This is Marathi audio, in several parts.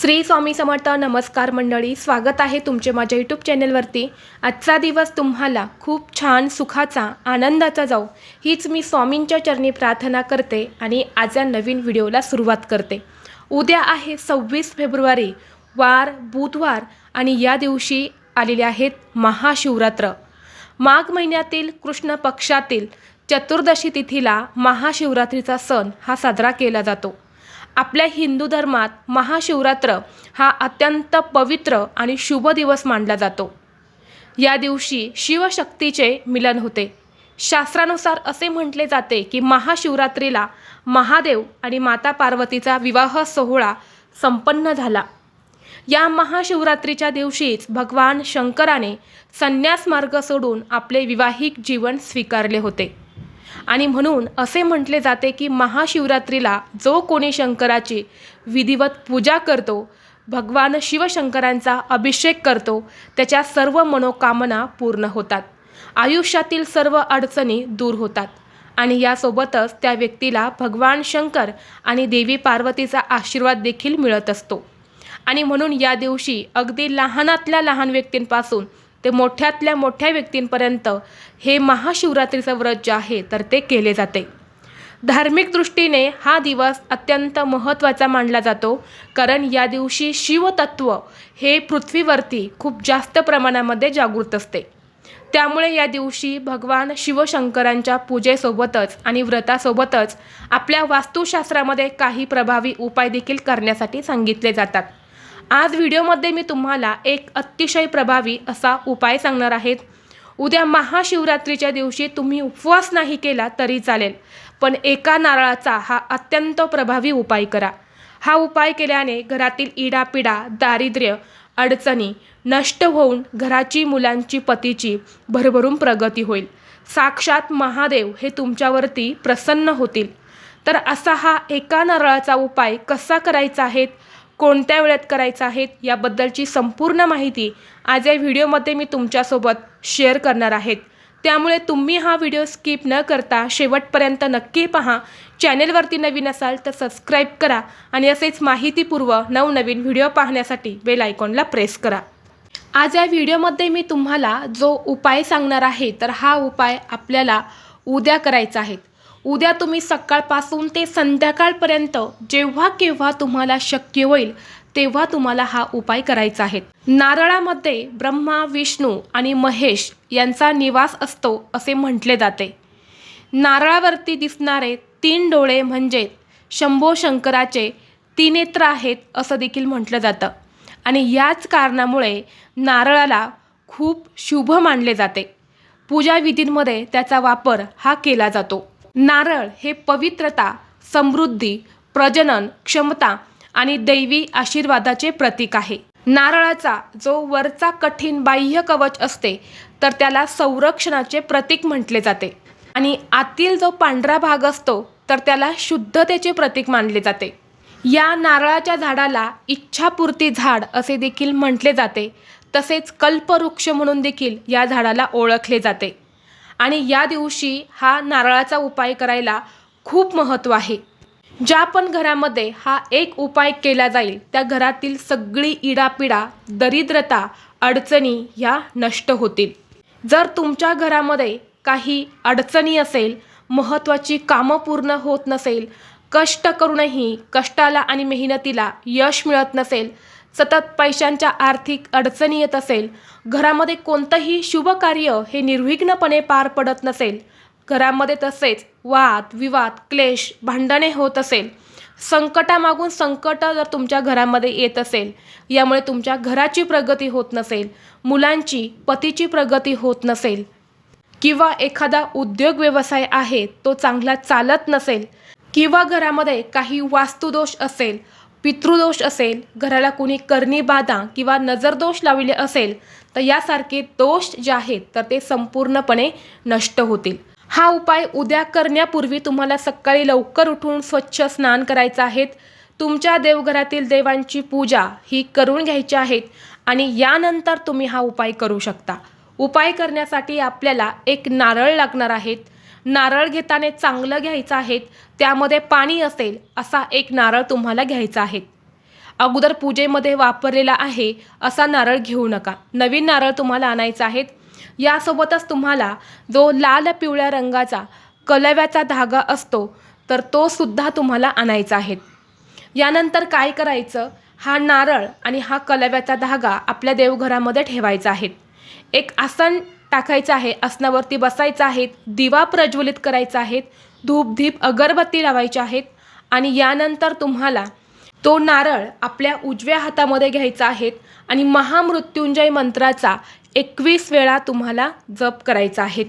श्री स्वामी समर्थ नमस्कार मंडळी स्वागत आहे तुमचे माझ्या यूट्यूब चॅनलवरती. आजचा दिवस तुम्हाला खूप छान सुखाचा आनंदाचा जाऊ हीच मी स्वामींच्या चरणी प्रार्थना करते आणि आज या नवीन व्हिडिओला सुरुवात करते. उद्या आहे सव्वीस फेब्रुवारी वार बुधवार आणि या दिवशी आलेले आहेत महाशिवरात्र. माघ महिन्यातील कृष्ण पक्षातील चतुर्दशी तिथीला महाशिवरात्रीचा सण हा साजरा केला जातो. आपल्या हिंदू धर्मात महाशिवरात्र हा अत्यंत पवित्र आणि शुभ दिवस मानला जातो. या दिवशी शिवशक्तीचे मिलन होते. शास्त्रानुसार असे म्हटले जाते की महाशिवरात्रीला महादेव आणि माता पार्वतीचा विवाह सोहळा संपन्न झाला. या महाशिवरात्रीच्या दिवशीच भगवान शंकराने संन्यास मार्ग सोडून आपले विवाहिक जीवन स्वीकारले होते. आणि म्हणून असे म्हटले जाते की महाशिवरात्रीला जो कोणी शंकराची विधिवत पूजा करतो भगवान शिवशंकरांचा अभिषेक करतो त्याच्या सर्व मनोकामना पूर्ण होतात. आयुष्यातील सर्व अडचणी दूर होतात आणि यासोबतच त्या व्यक्तीला भगवान शंकर आणि देवी पार्वतीचा आशीर्वाद देखील मिळत असतो. आणि म्हणून या दिवशी अगदी लहानातल्या लहान व्यक्तींपासून ते मोठ्यातल्या मोठ्या व्यक्तींपर्यंत हे महाशिवरात्रीचं व्रत जे आहे तर ते केले जाते. धार्मिक दृष्टीने हा दिवस अत्यंत महत्त्वाचा मानला जातो कारण या दिवशी शिवतत्व हे पृथ्वीवरती खूप जास्त प्रमाणामध्ये जागृत असते. त्यामुळे या दिवशी भगवान शिवशंकरांच्या पूजेसोबतच आणि व्रतासोबतच आपल्या वास्तुशास्त्रामध्ये काही प्रभावी उपाय देखील करण्यासाठी सांगितले जातात. आज व्हिडिओमध्ये मी तुम्हाला एक अतिशय प्रभावी असा उपाय सांगणार आहेत उद्या महाशिवरात्रीच्या दिवशी तुम्ही उपवास नाही केला तरी चालेल पण एका नारळाचा हा अत्यंत प्रभावी उपाय करा. हा उपाय केल्याने घरातील इडापिडा दारिद्र्य अडचणी नष्ट होऊन घराची मुलांची पतीची भरभरून प्रगती होईल. साक्षात महादेव हे तुमच्यावरती प्रसन्न होतील. तर असा हा एका नारळाचा उपाय कसा करायचा आहे? कोणत्या वेळेत करायचं आहे याबद्दलची संपूर्ण माहिती आज या व्हिडिओमध्ये मी तुमच्यासोबत शेअर करणार आहेत. त्यामुळे तुम्ही हा व्हिडिओ स्किप न करता शेवटपर्यंत नक्की पहा. चॅनेलवरती नवीन असाल तर सबस्क्राईब करा आणि असेच माहितीपूर्व नवनवीन व्हिडिओ पाहण्यासाठी बेल आयकॉनला प्रेस करा. आज या व्हिडिओमध्ये मी तुम्हाला जो उपाय सांगणार आहे तर हा उपाय आपल्याला उद्या करायचा आहे. उद्या तुम्ही सकाळपासून ते संध्याकाळपर्यंत जेव्हा केव्हा तुम्हाला शक्य होईल तेव्हा तुम्हाला हा उपाय करायचा आहे. नारळामध्ये ब्रह्मा विष्णू आणि महेश यांचा निवास असतो असे म्हटले जाते. नारळावरती दिसणारे तीन डोळे म्हणजे शंभो शंकराचे तिनेत्र आहेत असं देखील म्हटलं जातं. आणि याच कारणामुळे नारळाला खूप शुभ मानले जाते. पूजाविधींमध्ये त्याचा वापर हा केला जातो. नारळ हे पवित्रता समृद्धी प्रजनन क्षमता आणि दैवी आशीर्वादाचे प्रतीक आहे. नारळाचा जो वरचा कठीण बाह्य कवच असते तर त्याला संरक्षणाचे प्रतीक म्हटले जाते. आणि आतील जो पांढरा भाग असतो तर त्याला शुद्धतेचे प्रतीक मानले जाते. या नारळाच्या झाडाला इच्छापूर्ती झाड असे देखील म्हटले जाते तसेच कल्पवृक्ष म्हणून देखील या झाडाला ओळखले जाते. आणि या दिवशी हा नारळाचा उपाय करायला खूप महत्त्व आहे. ज्या पण घरामध्ये हा एक उपाय केला जाईल त्या घरातील सगळी इडापिडा दरिद्रता अडचणी ह्या नष्ट होतील. जर तुमच्या घरामध्ये काही अडचणी असेल महत्त्वाची कामं पूर्ण होत नसेल कष्ट करूनही कष्टाला आणि मेहनतीला यश मिळत नसेल सतत पैशांच्या आर्थिक अडचणी येत असेल घरामध्ये कोणतंही शुभ कार्य हे निर्विघ्नपणे पार पडत नसेल घरामध्ये तसेच वाद विवाद क्लेश भांडणे होत असेल संकटामागून संकट जर तुमच्या घरामध्ये येत असेल यामुळे तुमच्या घराची प्रगती होत नसेल मुलांची पतीची प्रगती होत नसेल किंवा एखादा उद्योग व्यवसाय आहे तो चांगला चालत नसेल किंवा घरामध्ये काही वास्तुदोष असेल पितृदोष असेल घराला कुणी करणी बाधा किंवा नजरदोष लावले असेल तर यासारखे दोष जे आहेत तर ते संपूर्णपणे नष्ट होतील. हा उपाय उद्या करण्यापूर्वी तुम्हाला सकाळी लवकर उठून स्वच्छ स्नान करायचं आहेत तुमच्या देवघरातील देवांची पूजा ही करून घ्यायची आहेत आणि यानंतर तुम्ही हा उपाय करू शकता. उपाय करण्यासाठी आपल्याला एक नारळ लागणार आहेत नारळ घेताना चांगलं घ्यायचं आहे त्यामध्ये पाणी असेल असा एक नारळ तुम्हाला घ्यायचा आहे. अगोदर पूजेमध्ये वापरलेला आहे असा नारळ घेऊ नका. नवीन नारळ तुम्हाला आणायचा आहे. यासोबतच तुम्हाला जो लाल पिवळ्या रंगाचा कलव्याचा धागा असतो तर तो सुद्धा तुम्हाला आणायचा आहे. यानंतर काय करायचं? हा नारळ आणि हा कलव्याचा धागा आपल्या देवघरामध्ये ठेवायचा आहे. एक आसन टाकायचं आहे आसनावरती बसायचं आहे दिवा प्रज्वलित करायचा आहे धूपधीप अगरबत्ती लावायची आहेत आणि यानंतर तुम्हाला तो नारळ आपल्या उजव्या हातामध्ये घ्यायचा आहे आणि महामृत्युंजय मंत्राचा एकवीस वेळा तुम्हाला जप करायचा आहे.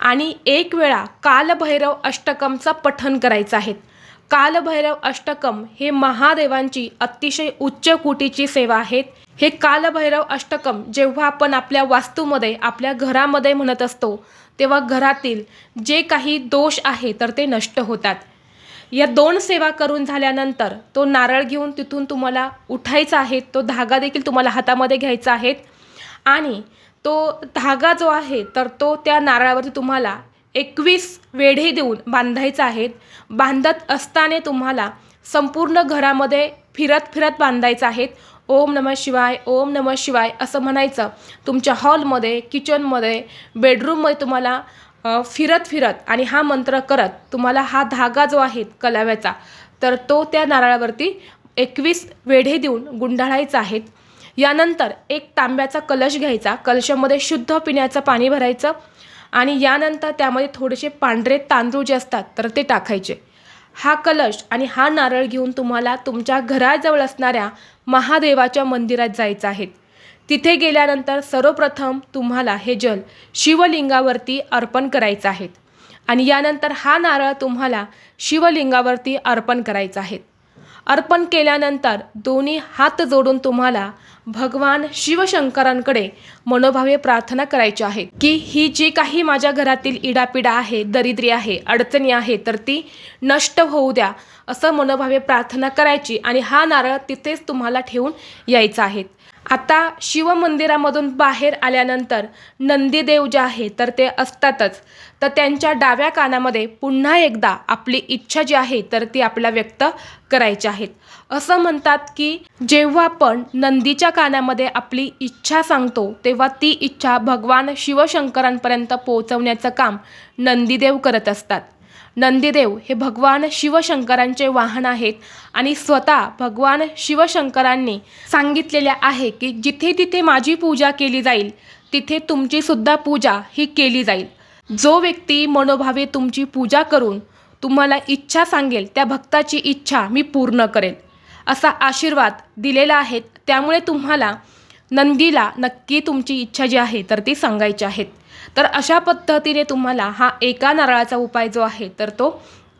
आणि एक वेळा कालभैरव अष्टकमचं पठन करायचं आहे. कालभैरव अष्टकम हे महादेवांची अतिशय उच्च कोटीची सेवा आहेत. हे कालभैरव अष्टकम जेव्हा आपण आपल्या वास्तूमध्ये आपल्या घरामध्ये म्हणत असतो तेव्हा घरातील जे काही दोष आहे तर ते नष्ट होतात. या दोन सेवा करून झाल्यानंतर तो नारळ घेऊन तिथून तुम्हाला उठायचा आहे तो धागा देखील तुम्हाला हातामध्ये घ्यायचा आहे आणि तो धागा जो आहे तर तो त्या नारळावरती तुम्हाला एकवीस वेढे देऊन बांधायचा आहे. बांधत असताना तुम्हाला संपूर्ण घरामध्ये फिरत फिरत बांधायचं आहेत. ओम नमः शिवाय ओम नमः शिवाय असं म्हणायचं. तुमच्या हॉलमध्ये किचनमध्ये बेडरूममध्ये तुम्हाला फिरत फिरत आणि हा मंत्र करत तुम्हाला हा धागा जो आहे कलाव्याचा तर तो त्या नारळावरती एकवीस वेढे देऊन गुंडाळायचा आहेत यानंतर एक तांब्याचा कलश घ्यायचा. कलशामध्ये शुद्ध पिण्याचं पाणी भरायचं आणि यानंतर त्यामध्ये थोडेसे पांढरे तांदूळ जे असतात तर ते टाकायचे. हा कलश आणि हा नारळ घेऊन तुम्हाला तुमच्या घराजवळ असणाऱ्या महादेवाच्या मंदिरात जायचं आहे. तिथे गेल्यानंतर सर्वप्रथम तुम्हाला हे जल शिवलिंगावरती अर्पण करायचं आहे. आणि यानंतर हा नारळ तुम्हाला शिवलिंगावरती अर्पण करायचा आहे. अर्पण केल्यानंतर दोन्ही हात जोडून तुम्हाला भगवान शिवशंकरांकडे मनोभावे प्रार्थना करायची आहे. की ही जी काही माझ्या घरातील इडापिडा आहे दरिद्री आहे अडचणी आहे तर ती नष्ट होऊ द्या असं मनोभावे प्रार्थना करायची आणि हा नारळ तिथेच तुम्हाला ठेवून यायचा आहे. आता शिवमंदिरामधून बाहेर आल्यानंतर नंदीदेव जे आहे तर ते असतातच. तर त्यांच्या डाव्या कानामध्ये पुन्हा एकदा आपली इच्छा जी आहे तर ती आपल्याला व्यक्त करायची आहेत असं म्हणतात की जेव्हा आपण नंदीच्या कानामध्ये आपली इच्छा सांगतो तेव्हा ती इच्छा भगवान शिवशंकरांपर्यंत पोहोचवण्याचं काम नंदीदेव करत असतात. नंदीदेव हे भगवान शिवशंकरांचे वाहन आहेत आणि स्वतः भगवान शिवशंकरांनी सांगितलेले आहे की जिथे तिथे माझी पूजा केली जाईल तिथे तुमची सुद्धा पूजा ही केली जाईल. जो व्यक्ती मनोभावे तुमची पूजा करून तुम्हाला इच्छा सांगेल त्या भक्ताची इच्छा मी पूर्ण करेल असा आशीर्वाद दिलेला आहे. त्यामुळे तुम्हाला नंदीला नक्की तुमची इच्छा जी आहे तर ती सांगायची आहेत. तर अशा पद्धतीने तुम्हाला हा एका नारळाचा उपाय जो आहे तर तो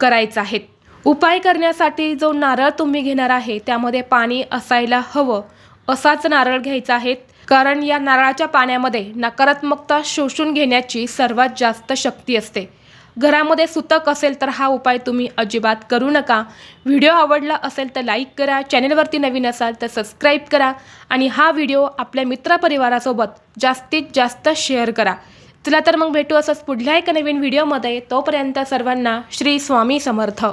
करायचा आहे. उपाय करण्यासाठी जो नारळ तुम्ही घेणार आहे त्यामध्ये पाणी असायला हवं. असाच नारळ घ्यायचा आहे कारण या नारळाच्या पाण्यामध्ये नकारात्मकता शोषून घेण्याची सर्वात जास्त शक्ती असते. घरामध्ये सुतक असेल तर हा उपाय तुम्ही अजिबात करू नका. व्हिडिओ आवडला असेल तर लाईक करा चॅनलवरती नवीन असाल तर सबस्क्राईब करा आणि हा व्हिडिओ आपल्या मित्रपरिवारासोबत जास्तीत जास्त शेअर करा. चला तर मग भेटू असंच पुढल्या एका नवीन व्हिडिओमध्ये. तोपर्यंत सर्वांना श्री स्वामी समर्थ.